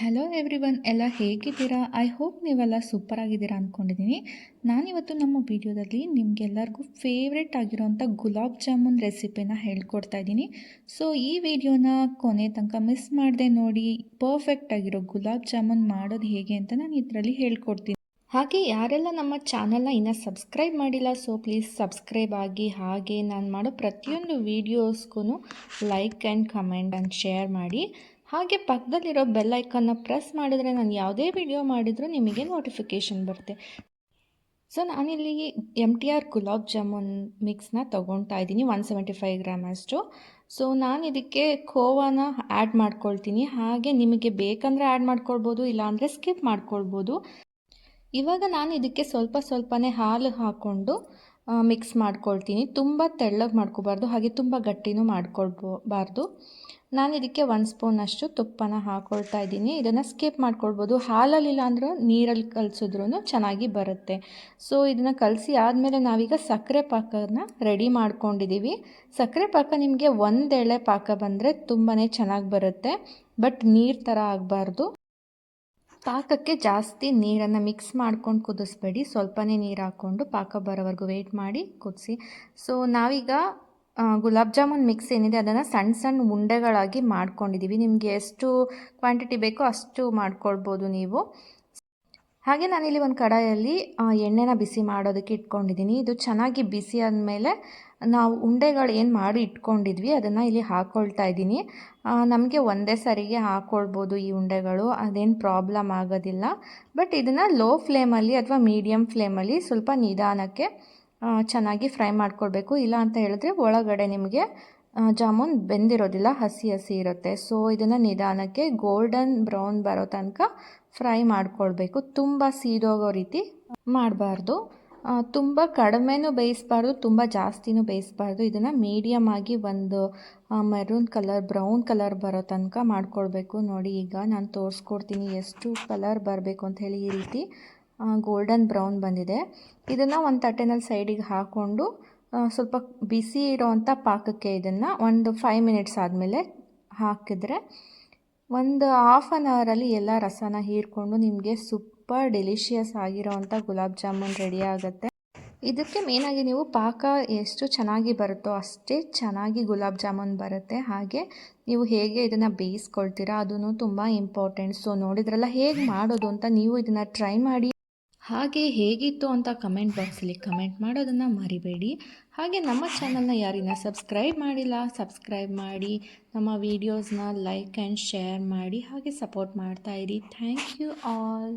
Hello every one ಎಲ್ಲ ಹೇಗಿದ್ದೀರಾ? I hope ನೀವೆಲ್ಲ ಸೂಪರ್ ಆಗಿದ್ದೀರಾ ಅಂದ್ಕೊಂಡಿದ್ದೀನಿ ನಾನಿವತ್ತು ನಮ್ಮ ವಿಡಿಯೋದಲ್ಲಿ ನಿಮಗೆಲ್ಲರಿಗೂ ಫೇವ್ರೆಟ್ ಆಗಿರೋಂಥ ಗುಲಾಬ್ ಜಾಮೂನ್ ರೆಸಿಪಿನ ಹೇಳ್ಕೊಡ್ತಾ ಇದ್ದೀನಿ. ಸೊ ಈ ವಿಡಿಯೋನ ಕೊನೆ ತನಕ ಮಿಸ್ ಮಾಡದೆ ನೋಡಿ ಪರ್ಫೆಕ್ಟ್ ಆಗಿರೋ ಗುಲಾಬ್ ಜಾಮೂನ್ ಮಾಡೋದು ಹೇಗೆ ಅಂತ ನಾನು ಇದರಲ್ಲಿ ಹೇಳ್ಕೊಡ್ತೀನಿ. ಹಾಗೆ ಯಾರೆಲ್ಲ ನಮ್ಮ ಚಾನಲ್ನ ಇನ್ನೂ ಸಬ್ಸ್ಕ್ರೈಬ್ ಮಾಡಿಲ್ಲ ಸೊ ಪ್ಲೀಸ್ ಸಬ್ಸ್ಕ್ರೈಬ್ ಆಗಿ, ಹಾಗೆ ನಾನು ಮಾಡೋ ಪ್ರತಿಯೊಂದು ವೀಡಿಯೋಸ್ಗೂ like and comment and share ಮಾಡಿ. ಹಾಗೆ ಪಕ್ಕದಲ್ಲಿರೋ ಬೆಲ್ ಐಕನ್ನ ಪ್ರೆಸ್ ಮಾಡಿದರೆ ನಾನು ಯಾವುದೇ ವಿಡಿಯೋ ಮಾಡಿದರೂ ನಿಮಗೆ ನೋಟಿಫಿಕೇಷನ್ ಬರುತ್ತೆ. ಸೊ ನಾನಿಲ್ಲಿ M T R gulab jamun ಮಿಕ್ಸ್ನ ತೊಗೊಳ್ತಾ ಇದ್ದೀನಿ ಒನ್ ಸೆವೆಂಟಿ ಫೈವ್ ಗ್ರಾಮ್ ಅಷ್ಟು. ಸೊ ನಾನು ಇದಕ್ಕೆ ಖೋವಾನ ಆ್ಯಡ್ ಮಾಡ್ಕೊಳ್ತೀನಿ. ಹಾಗೆ ನಿಮಗೆ ಬೇಕಂದರೆ ಆ್ಯಡ್ ಮಾಡ್ಕೊಳ್ಬೋದು, ಇಲ್ಲಾಂದರೆ ಸ್ಕಿಪ್ ಮಾಡ್ಕೊಳ್ಬೋದು. ಇವಾಗ ನಾನು ಇದಕ್ಕೆ ಸ್ವಲ್ಪ ಸ್ವಲ್ಪನೇ ಹಾಲು ಹಾಕ್ಕೊಂಡು ಮಿಕ್ಸ್ ಮಾಡ್ಕೊಳ್ತೀನಿ. ತುಂಬ ತೆಳ್ಳಗೆ ಮಾಡ್ಕೋಬಾರ್ದು, ಹಾಗೆ ತುಂಬ ಗಟ್ಟಿನೂ ಮಾಡ್ಕೊಳ್ಬಾರ್ದು. ನಾನು ಇದಕ್ಕೆ ಒಂದು ಸ್ಪೂನಷ್ಟು ತುಪ್ಪನ ಹಾಕ್ಕೊಳ್ತಾ ಇದ್ದೀನಿ. ಇದನ್ನು ಸ್ಕಿಪ್ ಮಾಡ್ಕೊಳ್ಬೋದು. ಹಾಲಲ್ಲಿಲ್ಲ ಅಂದರೂ ನೀರಲ್ಲಿ ಕಲಸಿದ್ರೂ ಚೆನ್ನಾಗಿ ಬರುತ್ತೆ. ಸೊ ಇದನ್ನು ಕಲಸಿ ಆದಮೇಲೆ ನಾವೀಗ ಸಕ್ಕರೆ ಪಾಕನ ರೆಡಿ ಮಾಡ್ಕೊಂಡಿದ್ದೀವಿ ಸಕ್ಕರೆ ಪಾಕ ನಿಮಗೆ ಒಂದೆಳೆ ಪಾಕ ಬಂದರೆ ತುಂಬಾ ಚೆನ್ನಾಗಿ ಬರುತ್ತೆ. ಬಟ್ ನೀರು ಥರ ಆಗಬಾರ್ದು. ಪಾಕಕ್ಕೆ ಜಾಸ್ತಿ ನೀರನ್ನು ಮಿಕ್ಸ್ ಮಾಡ್ಕೊಂಡು ಕುದಿಸ್ಬೇಡಿ. ಸ್ವಲ್ಪನೇ ನೀರು ಹಾಕ್ಕೊಂಡು ಪಾಕ ಬರೋವರೆಗೂ ವೆಯ್ಟ್ ಮಾಡಿ ಕುದಿಸಿ. ಸೊ ನಾವೀಗ ಗುಲಾಬ್ ಜಾಮೂನ್ ಮಿಕ್ಸ್ ಏನಿದೆ ಅದನ್ನು ಸಣ್ಣ ಸಣ್ಣ ಉಂಡೆಗಳಾಗಿ ಮಾಡ್ಕೊಂಡಿದ್ದೀವಿ ನಿಮಗೆ ಎಷ್ಟು ಕ್ವಾಂಟಿಟಿ ಬೇಕೋ ಅಷ್ಟು ಮಾಡ್ಕೊಳ್ಬೋದು ನೀವು. ಹಾಗೆ ನಾನಿಲ್ಲಿ ಒಂದು ಕಡಾಯಲ್ಲಿ ಎಣ್ಣೆನ ಬಿಸಿ ಮಾಡೋದಕ್ಕೆ ಇಟ್ಕೊಂಡಿದ್ದೀನಿ. ಇದು ಚೆನ್ನಾಗಿ ಬಿಸಿ ಆದಮೇಲೆ ನಾವು ಉಂಡೆಗಳು ಏನು ಮಾಡಿ ಇಟ್ಕೊಂಡಿದ್ವಿ, ಅದನ್ನು ಇಲ್ಲಿ ಹಾಕ್ಕೊಳ್ತಾ ಇದ್ದೀನಿ. ನಮಗೆ ಒಂದೇ ಸರಿಗೆ ಹಾಕ್ಕೊಳ್ಬೋದು ಈ ಉಂಡೆಗಳು, ಅದೇನು ಪ್ರಾಬ್ಲಮ್ ಆಗೋದಿಲ್ಲ. ಬಟ್ ಇದನ್ನು ಲೋ ಫ್ಲೇಮಲ್ಲಿ ಅಥವಾ ಮೀಡಿಯಮ್ ಫ್ಲೇಮಲ್ಲಿ ಸ್ವಲ್ಪ ನಿಧಾನಕ್ಕೆ ಚೆನ್ನಾಗಿ ಫ್ರೈ ಮಾಡ್ಕೊಳ್ಬೇಕು. ಇಲ್ಲ ಅಂತ ಹೇಳಿದ್ರೆ ಒಳಗಡೆ ನಿಮಗೆ ಜಾಮೂನ್ ಬೆಂದಿರೋದಿಲ್ಲ, ಹಸಿ ಹಸಿ ಇರುತ್ತೆ. ಸೊ ಇದನ್ನು ನಿಧಾನಕ್ಕೆ ಗೋಲ್ಡನ್ ಬ್ರೌನ್ ಬರೋ ತನಕ ಫ್ರೈ ಮಾಡಿಕೊಳ್ಬೇಕು. ತುಂಬ ಸೀದೋಗೋ ರೀತಿ ಮಾಡಬಾರ್ದು. ತುಂಬ ಕಡಿಮೆನೂ ಬೇಯಿಸ್ಬಾರ್ದು, ತುಂಬ ಜಾಸ್ತಿನೂ ಬೇಯಿಸ್ಬಾರ್ದು. ಇದನ್ನು ಮೀಡಿಯಮ್ ಆಗಿ ಒಂದು ಮೆರೂನ್ ಕಲರ್ ಬ್ರೌನ್ ಕಲರ್ ಬರೋ ತನಕ ಮಾಡ್ಕೊಳ್ಬೇಕು. ನೋಡಿ, ಈಗ ನಾನು ತೋರಿಸ್ಕೊಡ್ತೀನಿ ಎಷ್ಟು ಕಲರ್ ಬರಬೇಕು ಅಂತ ಹೇಳಿ ಈ ರೀತಿ ಗೋಲ್ಡನ್ ಬ್ರೌನ್ ಬಂದಿದೆ. ಇದನ್ನು ಒಂದು ತಟ್ಟೆನಲ್ಲಿ ಸೈಡಿಗೆ ಹಾಕ್ಕೊಂಡು ಸ್ವಲ್ಪ ಬಿಸಿ ಇರೋವಂಥ ಪಾಕಕ್ಕೆ ಇದನ್ನು ಒಂದು ಫೈವ್ ಮಿನಿಟ್ಸ್ ಆದಮೇಲೆ ಹಾಕಿದರೆ ಒಂದು ಹಾಫ್ ಆನ್ ಅವರಲ್ಲಿ ಎಲ್ಲ ರಸನ ಹೀರ್ಕೊಂಡು ನಿಮಗೆ ಸೂಪರ್ ಡೆಲಿಷಿಯಸ್ ಆಗಿರೋವಂಥ ಗುಲಾಬ್ ಜಾಮೂನ್ ರೆಡಿ ಆಗುತ್ತೆ. ಇದಕ್ಕೆ ಮೇನಾಗಿ ನೀವು ಪಾಕ ಎಷ್ಟು ಚೆನ್ನಾಗಿ ಬರುತ್ತೋ ಅಷ್ಟೇ ಚೆನ್ನಾಗಿ ಗುಲಾಬ್ ಜಾಮೂನ್ ಬರುತ್ತೆ. ಹಾಗೆ ನೀವು ಹೇಗೆ ಇದನ್ನು ಬೇಯಿಸ್ಕೊಳ್ತೀರಾ ಅದೂ ತುಂಬ ಇಂಪಾರ್ಟೆಂಟ್ ಸೊ ನೋಡಿದ್ರಲ್ಲ ಹೇಗೆ ಮಾಡೋದು ಅಂತ ನೀವು ಇದನ್ನು ಟ್ರೈ ಮಾಡಿ ಹಾಗೆ ಹೇಗಿತ್ತು ಅಂತ ಕಮೆಂಟ್ ಬಾಕ್ಸಲ್ಲಿ ಕಮೆಂಟ್ ಮಾಡೋದನ್ನು ಮರಿಬೇಡಿ. ಹಾಗೆ ನಮ್ಮ ಚಾನಲ್ನ ಯಾರಿನ ಸಬ್ಸ್ಕ್ರೈಬ್ ಮಾಡಿಲ್ಲ ಸಬ್ಸ್ಕ್ರೈಬ್ ಮಾಡಿ, ನಮ್ಮ ವೀಡಿಯೋಸ್ನ ಲೈಕ್ ಆ್ಯಂಡ್ ಶೇರ್ ಮಾಡಿ, ಹಾಗೆ ಸಪೋರ್ಟ್ ಮಾಡ್ತಾಯಿರಿ ಥ್ಯಾಂಕ್ ಯು ಆಲ್